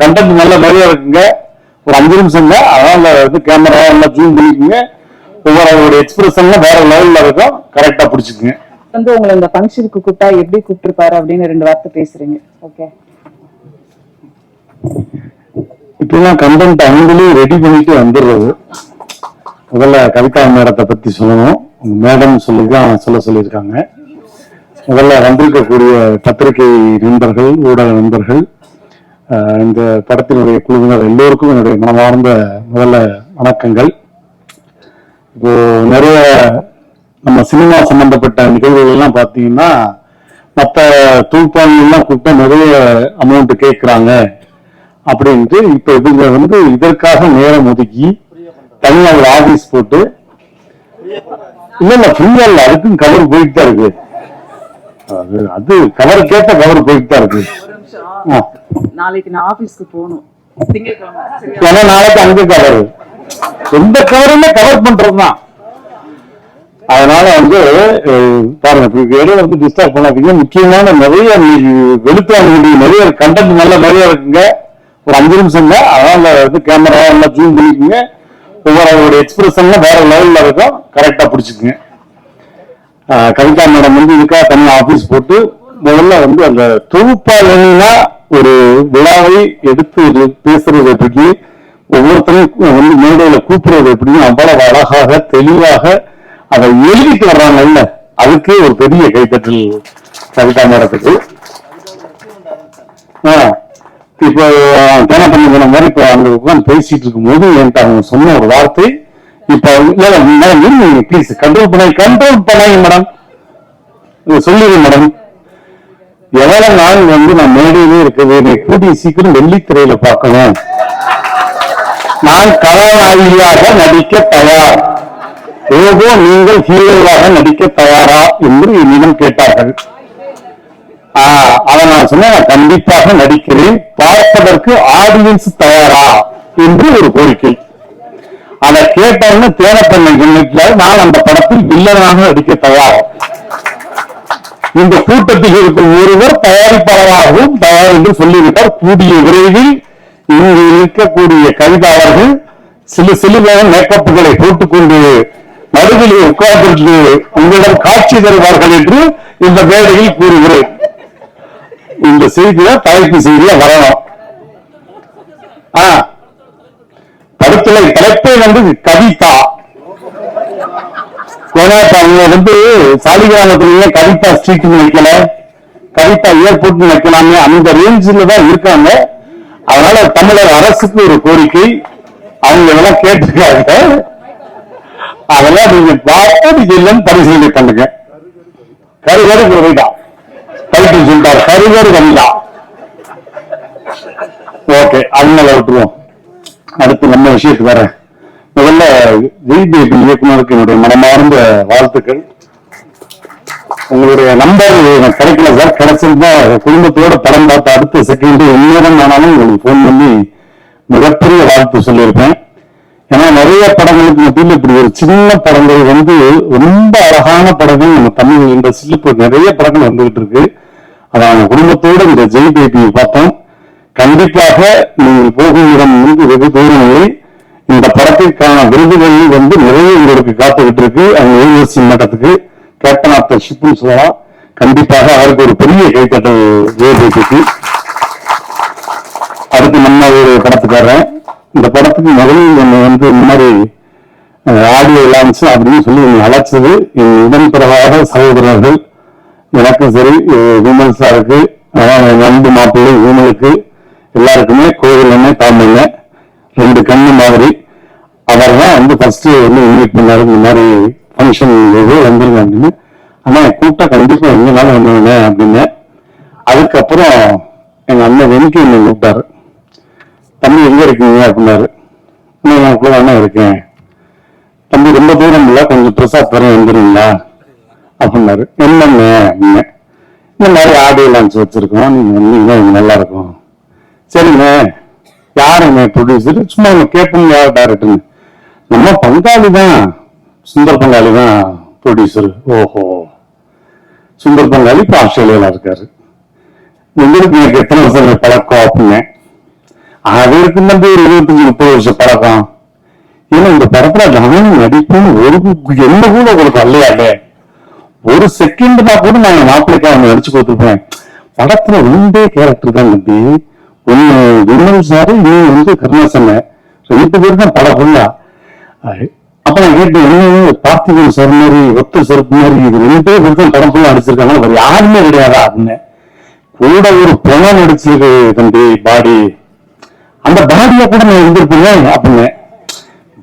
Content நல்ல நிறைய இருக்குங்க. ஒரு அஞ்சு நிமிஷம் தான் வந்து கேமரா எல்லாம் ஜூம் பண்ணிக்கோங்க. ஒவ்வொரு எக்ஸ்பிரஷன்லாம் வேற லெவல்ல இருக்கும். கரெக்டா பிடிச்சிக்குங்க. வந்து உங்களை இந்த ஃபங்க்ஷனுக்கு கூப்பிட்டா எப்படி கூப்பிட்டுருப்பாரு அப்படின்னு ரெண்டு வார்த்தை பேசுறீங்க. ஓகே இப்பெல்லாம் கண்டென்ட் அவங்களே ரெடி பண்ணிட்டு வந்துடுறது. முதல்ல கவிதா மேடத்தை பத்தி சொல்லணும். மேடம் சொல்லி தான் சொல்ல சொல்லியிருக்காங்க. முதல்ல வந்திருக்கக்கூடிய பத்திரிகை நண்பர்கள் ஊடக நண்பர்கள் இந்த படத்தினுடைய குழுவினர் எல்லோருக்கும் என்னுடைய மனமார்ந்த முதல்ல வணக்கங்கள். இப்போ நிறைய நம்ம சினிமா சம்பந்தப்பட்ட நிகழ்வுகள் எல்லாம் பார்த்தீங்கன்னா மற்ற தூப்பாளிகள்லாம் கூப்பிட்டா நிறைய அமௌண்ட் கேட்குறாங்க அப்படின்ட்டு இப்போ இவங்க வந்து இதற்காக நேரம் ஒதுக்கி தனியாக ஒரு ஆஃபீஸ் போட்டு இல்ல இல்ல ஃப்ரீயா இல்ல அதுக்கும் கவர் போயிட்டு தான் இருக்கு. அது அது கவர் கேட்ட கவர் போயிட்டு தான் இருக்கு. ஆ. நாளைக்கு நான் ஆபீஸ்க்கு போகணும்? ஏன்னா நாளைக்கு அங்க கவர் எந்த கவருமே கவர் பண்றதுதான் அதனால வந்து பாருங்க இடையில வந்து டிஸ்டர்ப் பண்ணாதீங்க. முக்கியமான நிறைய வெளுத்தாங்க நிறைய கண்டென்ட் நல்ல நிறைய இருக்குங்க. ஒரு அஞ்சு நிமிஷம் தான் அதனால வந்து கேமரா எல்லாம் ஜூம் பண்ணிக்கோங்க. ஒவ்வொரு எக்ஸ்பிரஷன்லாம் வேற லெவல்ல இருக்கும். கரெக்டா பிடிச்சிக்குங்க. கவிதா மேடம் வந்து இதுக்காக தனியா ஆபீஸ் போட்டு முதல்ல வந்து அந்த தொகுப்பாளர்களா ஒரு விழாவை எடுத்து பேசுறது எப்படி ஒவ்வொருத்தரும் வந்து மேடையில கூப்பிடுறது எப்படின்னு அவ்வளவு அழகாக தெளிவாக அதை எழுதிட்டு வர்றாங்கல்ல அதுக்கே ஒரு பெரிய கைத்தட்டல் கவிதா மேடத்துக்கு. ஆஹ் இப்போ தேனப்பண்ணி சொன்ன மாதிரி இப்போ அங்க உட்காந்து பேசிட்டு இருக்கும்போது என்கிட்ட அவங்க சொன்ன ஒரு வார்த்தை இப்ப இல்ல மேடம் ப்ளீஸ் கண்ட்ரோல் பண்ண கண்ட்ரோல் பண்ணாங்க மேடம். சொல்லுங்க மேடம். எவ்வளவு நாள் வந்து நான் மேடையிலே இருக்குது என்னை கூடிய சீக்கிரம் வெள்ளித்திரையில பார்க்கணும். நான் கதாநாயகியாக நடிக்க தயார். ஏதோ நீங்கள் ஹீரோவாக நடிக்க தயாரா என்று என்னிடம் கேட்டார்கள். ஆஹ் அதை நான் சொன்னேன் கண்டிப்பாக நடிக்கிறேன். பார்ப்பதற்கு ஆடியன்ஸ் தயாரா என்று ஒரு கோரிக்கை. அதை கேட்டவன்னு தேனப்பண்ணை கண்ணிட்டுல நான் அந்த படத்தில் வில்லனாக நடிக்க தயார். இந்த கூட்டத்தில் இருக்கும் ஒருவர் தயாரிப்பாளராகவும் தயார் என்று சொல்லிவிட்டார். கூடிய விரைவில் இங்கு இருக்கக்கூடிய கவிதாவர்கள் சில சிலுவான மேக்கப்புகளை போட்டுக்கொண்டு நடுவில் உட்கார்ந்து உங்களிடம் காட்சி தருவார்கள் என்று இந்த மேடையில் கூறுகிறேன். இந்த செய்தியா தலைப்பு செய்தியா வரணும் படத்துல தலைப்பே வந்து கவிதா. ஏன்னா இப்ப அவங்க வந்து சாலிகிராமத்திலேயே கவிதா ஸ்ட்ரீட் வைக்கல. கவிதா ஏர்போர்ட் வைக்கலாமே. அந்த ரேஞ்சில் தான் இருக்காங்க. அதனால தமிழக அரசுக்கு ஒரு கோரிக்கை. அவங்க இதெல்லாம் கேட்டிருக்காங்க. அதெல்லாம் நீங்க பார்த்து நீங்க இல்லைன்னு பரிசீலனை பண்ணுங்க. கருகரு கவிதா. டைட்டில் சொல்றாரு. கருகரு வந்தா ஓகே அவங்கள விட்டுருவோம் அடுத்து நம்ம விஷயத்துக்கு வரேன். முதல்ல விபி இயக்குனருக்கு என்னுடைய மனமார்ந்த வாழ்த்துக்கள். உங்களுடைய நம்பர் எனக்கு கிடைக்கல சார் கிடைச்சிருந்தா குடும்பத்தோட படம் பார்த்த அடுத்த செகண்ட் எந்நேரம் ஆனாலும் உங்களுக்கு ஃபோன் பண்ணி மிகப்பெரிய வாழ்த்து சொல்லியிருப்பேன். ஏன்னா நிறைய படங்களுக்கு மத்தியில் இப்படி ஒரு சின்ன படங்கள் வந்து ரொம்ப அழகான படங்கள் நம்ம தமிழ் இண்டஸ்ட்ரியில் இப்போ நிறைய படங்கள் வந்துகிட்டு இருக்கு. அதை அவங்க குடும்பத்தோட இந்த ஜெய் பேபியை பார்த்தோம். கண்டிப்பாக நீங்கள் போகும் இடம் வந்து வெகு தூரம் இல்லை இந்த படத்திற்கான விருதுகள் வந்து நிறைய உங்களுக்கு காத்துக்கிட்டு இருக்கு அவங்க யூனிவர்சிட்டி மட்டத்துக்கு கேப்டன் ஆஃப் த ஷிப்னு சொல்லலாம். கண்டிப்பாக அவருக்கு ஒரு பெரிய கைத்தட்டல் ஜெயபேபிக்கு அடுத்து நம்ம ஒரு படத்துக்கு இந்த படத்துக்கு முதல் என்னை வந்து இந்த மாதிரி ஆடியோ லான்ச் அப்படின்னு சொல்லி என்னை அழைச்சது. என் உடன்பிறவாத சகோதரர்கள் எனக்கும் சரி விமல் சாருக்கு அன்பு மாப்பிள்ளை விமலுக்கு. எல்லாருக்குமே கோவில் எண்ணெய் தாமங்க. ரெண்டு கண்ணு மாதிரி. அவர் தான் வந்து ஃபர்ஸ்ட் வந்து இன்வைட் பண்ணாரு. இந்த மாதிரி ஃபங்க்ஷன் இது வந்துருங்க அப்படின்னு ஆனால் கூப்பிட்டா கண்டிப்பாக எங்கனாலும் வந்துருங்க அப்படின்னு. அதுக்கப்புறம் எங்கள் அண்ணன் வெனிக்கு என்னை கூப்பிட்டாரு. தம்பி எங்கே இருக்கீங்க? அப்படின்னாரு. நான் நான் கூட தானே இருக்கேன். தம்பி ரொம்ப தூரம் இல்லை. கொஞ்சம் பிரசாத் வர வந்துருங்களா அப்படின்னாரு. என்னங்க அப்படின்னு. இந்த மாதிரி ஆடியோ லான்ச் வச்சிருக்கோம். நீங்கள் வந்தீங்கன்னா நல்லா இருக்கும் சரிங்க யாருங்க ப்ரொடியூசர் சும்மா நம்ம கேட்போம் யார் டேரக்டர்னு நம்ம பங்காளி தான் சுந்தர் பங்காளி தான் ப்ரொடியூசர் ஓஹோ. சுந்தர் பங்காளி இப்போ ஆஸ்திரேலியாவில் இருக்காரு. உங்களுக்கு எனக்கு எத்தனை வருஷம் பழக்கம் அப்படிங்க அதற்கு வந்து ஒரு இருபத்தஞ்சு முப்பது வருஷம் பழக்கம். ஏன்னா இந்த படத்துல நானும் நடிப்பும் ஒரு எந்த கூட உங்களுக்கு அல்லையாடே ஒரு செகண்ட் தான் கூட நான் மாப்பிள்ளைக்கு அவங்க நடிச்சு கொடுத்துருப்பேன். படத்துல ஒன்றே கேரக்டர் தான் தம்பி. ஒண்ணு விமல் சாரு இன்னும் வந்து கருணாசன. ரெண்டு பேர் தான் படம் ஃபுல்லா அப்ப கேட்டேன் என்ன பார்த்திபன் சார் மாதிரி ஒத்த சிறப்பு மாதிரி இது ரெண்டு பேர் தான் படம் ஃபுல்லாக அடிச்சிருக்காங்க வேறு யாருமே கிடையாதா அப்படின்னு. கூட ஒரு பிணம் அடிச்சிருக்கு தம்பி பாடி. அந்த பாடியை கூட நான் இருந்திருப்பேன் அப்படின்னு.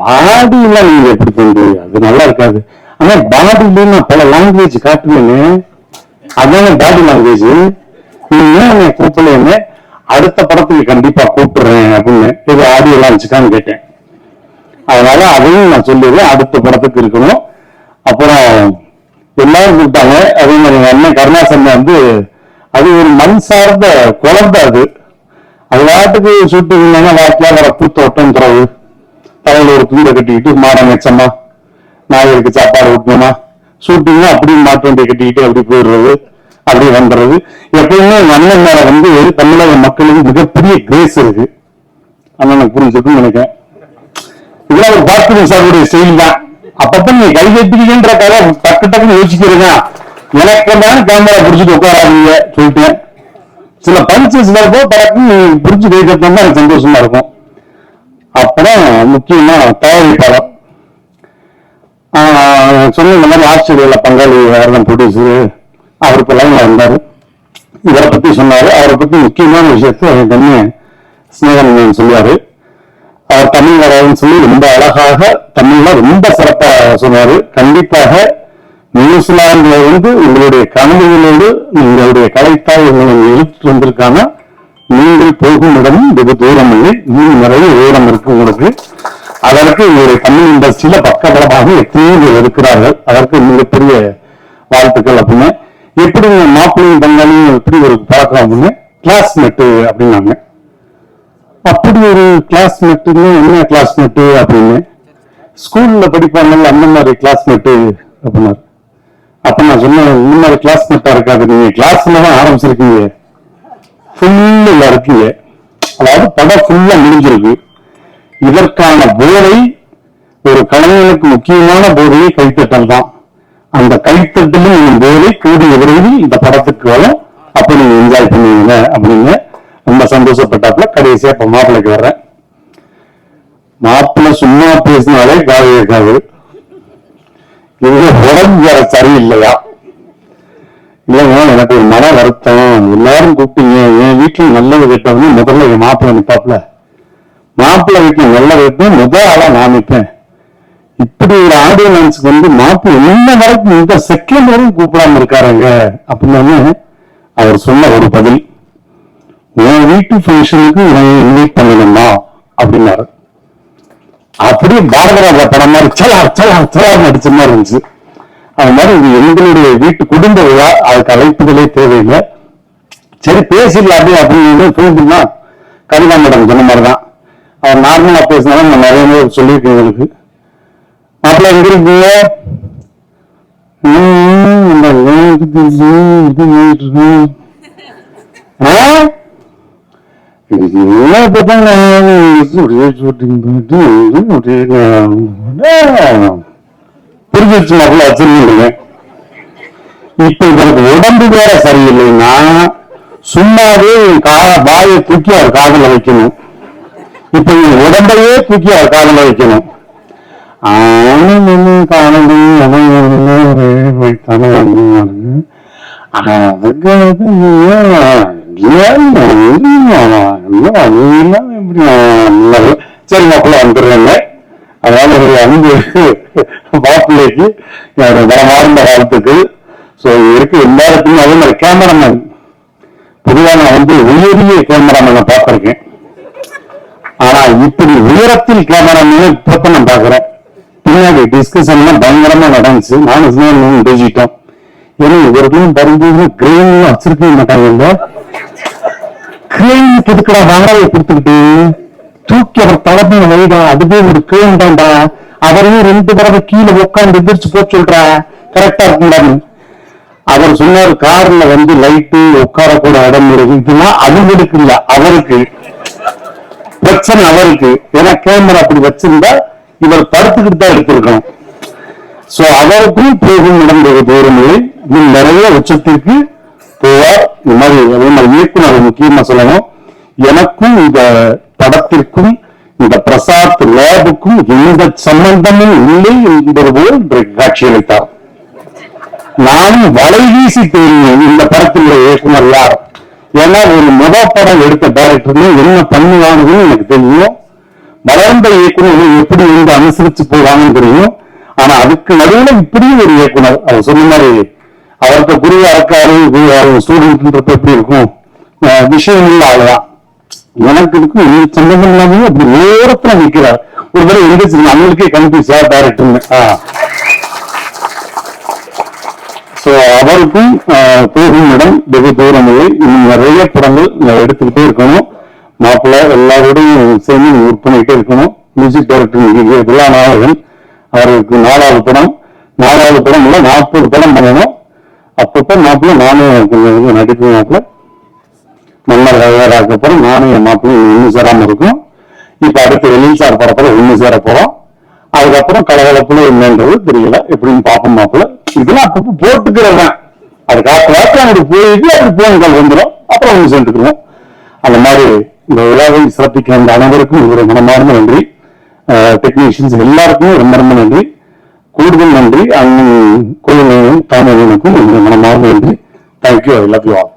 பாடி எல்லாம் நீங்க எப்படி தம்பி? அது நல்லா இருக்காது. ஆனா பாடியில நான் பல லாங்குவேஜ் காட்டுவேன். அதான பாடி லாங்குவேஜ் நீங்க கூப்பிடலன்னு அடுத்த படத்துக்கு கண்டிப்பா கூப்பிடுறேன் அப்படின்னு. இது ஆடியோ எல்லாம் வச்சுக்கான்னு கேட்டேன். அதனால அதையும் நான் சொல்லிடுவேன் அடுத்த படத்துக்கு இருக்கணும். அப்புறம் எல்லாரும் கூப்பிட்டாங்க. அதே மாதிரி எங்க அண்ணன் கருணாசன் வந்து அது ஒரு மண் சார்ந்த குழந்தை அது. அது வாட்டுக்கு ஷூட்டிங் இல்லைன்னா வாட்டியா வர பூத்தோட்டம் துறவு. தலையில ஒரு துண்டை கட்டிக்கிட்டு மாடம் வச்சம்மா நாயருக்கு சாப்பாடு ஊட்டணுமா ஷூட்டிங் அப்படியே மாட்டு வண்டியை கட்டிக்கிட்டு அப்படி போயிடுறது. அப்படி வந்துடுறது. எப்பயுமே அண்ணன் மேல வந்து தமிழக மக்களுக்கு மிகப்பெரிய கிரேஸ் இருக்கு. அண்ணனுக்கு புரிஞ்சுக்கணும்னு நினைக்கிறேன். ஒரு பார்த்திபன் சாருடைய செயல் தான். அப்பப்ப நீங்க கை கட்டிக்கின்றக்காக டக்கு டக்குன்னு யோசிக்கிறீங்க எனக்கு தான் கேமரா பிடிச்சிட்டு உட்காராதீங்க சொல்லிட்டேன் சில பஞ்சஸ் வரப்போ படக்கு பிடிச்சி கை கட்டினா தான் எனக்கு சந்தோஷமா இருக்கும். அப்புறம் முக்கியமா தயாரிப்பாளர். சொன்ன இந்த மாதிரி ஆஸ்திரேலியால பங்காளி வேறதான் ப்ரொடியூசர் அவர் இப்போ லைன்ல வந்தாரு இவரை பத்தி சொன்னார். அவரை பத்தி முக்கியமான விஷயத்தை என் தண்ணி ஸ்னேகன் சொல்லுவாரு. தமிழ் வராதுன்னு சொல்லி ரொம்ப அழகாக தமிழ்ல ரொம்ப சிறப்பா சொன்னாரு. கண்டிப்பாக நியூசிலாந்துல இருந்து உங்களுடைய கனவுகளோடு உங்களுடைய கலைத்தாய் உங்களை எழுத்து வந்திருக்காங்க. நீங்கள் போகும் இடமும் வெகு தூரம் இல்லை. இன்னும் நிறைய உயரம் இருக்கு உங்களுக்கு. அதற்கு உங்களுடைய தமிழ் இண்டஸ்ட்ரியில பக்கபலமாக எத்தனையோ பேர் இருக்கிறார்கள். அதற்கு மிகப்பெரிய வாழ்த்துக்கள் அப்படின்னு எப்படி மாப்பிளையும் மாப்பிள்ளையும் பங்காளியும் எப்படி ஒரு பழக்கம் அப்படின்னு கிளாஸ்மேட்டு அப்படின்னாங்க. அப்படி ஒரு கிளாஸ்மேட்டுன்னு என்ன கிளாஸ்மேட்டு அப்படின்னு? ஸ்கூல்ல படிப்பாங்கல்ல அந்த மாதிரி கிளாஸ்மேட்டு அப்படின்னாரு. அப்ப நான் சொன்னேன் இந்த மாதிரி கிளாஸ்மேட்டா இருக்காது நீங்க கிளாஸ்ல தான் ஆரம்பிச்சிருக்கீங்க. ஃபுல்ல இருக்கீங்க. அதாவது படம் ஃபுல்லா முடிஞ்சிருக்கு. இதற்கான போதை ஒரு கலைஞனுக்கு முக்கியமான போதையை கைத்தட்டல் தான். அந்த கைத்தட்டலும் போதை கூடிய விரைவில் இந்த படத்துக்கு வரும். அப்ப நீங்க என்ஜாய் பண்ணுவீங்க அப்படின்னு நம்ம சந்தோஷப்பட்டாப்புல கடைசியா இப்ப மாப்பிள்ளைக்கு வர்றேன். மாப்பிள்ளை சும்மா பேசினாலே காது இருக்காது. இவங்க உடம்பு வேற சரியில்லையா? இல்லைங்க எனக்கு ஒரு மன வருத்தம். எல்லாரும் கூப்பிட்டீங்க. என் வீட்டுல நல்லது கெட்டவங்க முதல்ல என் மாப்பிள்ளை நிப்பாப்புல. மாப்பிள்ளை வீட்டுல நல்லது கேட்டேன் முதல் ஆளா நான் நிற்பேன் இப்படி ஒரு ஆடியன்ஸுக்கு வந்து மாப்பிள்ளை இன்ன வரைக்கும் இந்த செகண்ட் வரைக்கும் கூப்பிடாம இருக்காருங்க. அப்படின்னு அவர் சொன்ன ஒரு பதில். உன் வீட்டு ஃபங்க்ஷனுக்கு உன்னை இன்வைட் பண்ணணுமா? அப்படின்னாரு. அப்படியே பாரதராஜா படம் மாதிரி சலா சலா சலா நடிச்ச மாதிரி இருந்துச்சு. அது மாதிரி இது எங்களுடைய வீட்டு குடும்ப விழா அதுக்கு அழைப்புகளே தேவையில்லை. சரி பேசிடலாமே அப்படின்னு தோன்றுனா கவிதா மேடம் சொன்ன மாதிரி தான் அவர் நார்மலா பேசினாலும் நான் நிறைய பேர் சொல்லியிருக்கேன் எங்களுக்கு மாப்பிள்ள எங்க இருக்கீங்க? ம், இந்த வேலைக்கு தெரிஞ்சு இது பண்ணிட்டு இருக்கேன். ஆ? இது என்ன பார்த்தாங்க, ஒரே shooting போயிட்டு, ஒரே ஆ, புரிஞ்சிருச்சு மாப்பிள்ள வச்சிருந்தீங்க இப்ப இவருக்கு உடம்பு வேற சரியில்லைன்னா சும்மாவே என் கா வாயை தூக்கி அவர் காதுல வைக்கணும் இப்ப இவன் உடம்பையே தூக்கி அவர் காதுல வைக்கணும் ஆனந்தம் காணடி அவன் ஒரே வைத்தானே எப்படி சரி மாப்பிள்ள வந்துடுறேங்க ஒரு அன்பு மாப்பிள்ளைக்கு என்னோட மனமார்ந்த வாழ்த்துக்கு ஸோ அதே மாதிரி கேமராமேன் பொதுவாக நான் வந்து உயரிய கேமராமேனை ஆனா இப்படி உயரத்தில் கேமராமேன் இப்ப நான் பாக்குறேன் பின்னாடி டிஸ்கஷன் எல்லாம் பயங்கரமா நடந்துச்சு. நானும் பேசிட்டோம். ஏன்னா இவர்களும் வரும்போது கிரெயின் வச்சிருக்க மாட்டாங்க கிரேன் கிரெயின் வாடகை கொடுத்துக்கிட்டு தூக்கி அவர் தலைமையில வைடா அதுவே ஒரு கிரேன் தான்டா அவரையும் ரெண்டு தடவை கீழே உட்காந்து எந்திரிச்சு போக சொல்றா. கரெக்டா இருக்கும்டான்னு அவர் சொன்னார் கார்ல வந்து லைட்டு உட்கார கூட இடம் இருக்கு இதெல்லாம் அவங்களுக்கு இல்ல அவருக்கு. பிரச்சனை அவருக்கு. ஏன்னா கேமரா அப்படி வச்சிருந்தா இவர் படுத்துக்கிட்டு தான் எடுத்திருக்கணும் சோ அவருக்கும் போகும் நடந்த தூரங்களை நிறைய உச்சத்திற்கு போவார் இந்த மாதிரி இயக்குனர் முக்கியமா சொல்லணும். எனக்கும் இந்த படத்திற்கும் இந்த பிரசாத் லேபுக்கும் எந்த சம்பந்தமும் இல்லை என்பது போல் அளித்தார். காட்சியளித்தார் நானும் வலை வீசி தெரியும் இந்த படத்தில் இயக்குனர் யார்? ஏன்னா ஒரு முத படம் எடுத்த டைரக்டர்னு என்ன பண்ணுவாங்கன்னு எனக்கு தெரியும். வளர்ந்த இயக்குனர் எப்படி வந்து அனுசரிச்சு போவாங்கன்னு தெரியும். ஆனா அதுக்கு நடுவில் இப்படியும் ஒரு இயக்குனர். அவர் சொன்ன மாதிரி அவருக்கு குருவா இருக்காரு ஸ்டூடெண்ட் எப்படி இருக்கும்? விஷயம் இல்லை அவ்வளவுதான். எனக்கு இருக்கும் எந்த சம்பந்தம் இல்லாம அப்படி ஓரத்துல நிக்கிறார். ஒரு தடவை எங்க அவங்களுக்கே கன்ஃபியூஸ் யார் டைரக்டர்னு ஸோ சோ அவருக்கும் போகும் இடம் வெகு தூரம் இன்னும் நிறைய படங்கள் எடுத்துக்கிட்டே இருக்கணும். மாப்பிள்ள எல்லாரோடையும் சேர்ந்து ஒர்க் பண்ணிட்டே இருக்கணும். மியூசிக் டைரக்டர் தில்லாநாயகன் அவருக்கு நாலாவது படம். நாலாவது படம் இல்லை நாற்பது படம் பண்ணணும். அப்பப்போ மாப்பிள்ள நானும் நடிப்பு மாப்பிள்ள. மன்னர் தயாராக அப்புறம் நானும் என் மாப்பிள்ளையும் ஒன்று சேராமல் இருக்கும். இப்போ அடுத்து வெளியில் சார் படத்தில் ஒன்று சேர போகிறோம் அதுக்கப்புறம் கலகலப்புல என்னன்றது தெரியல. எப்படின்னு பார்ப்போம் மாப்பிள்ள. இதெல்லாம் அப்பப்போ போட்டுக்கிறவன் அது காத்து வாக்கு போயிட்டு அப்படி போன் வந்துடும் அப்புறம் ஒன்று சேர்ந்துக்குவோம். அந்த மாதிரி இந்த விழாவை சிறப்பிக்க அந்த அனைவருக்கும் ஒரு மனமார்ந்த நன்றி. டெக்னீஷியன்ஸ் எல்லாருக்குமே ரொம்ப ரொம்ப நன்றி. కూడుకుందండి కొన్ని తాను మనకు మన మామూలు thank you I love you all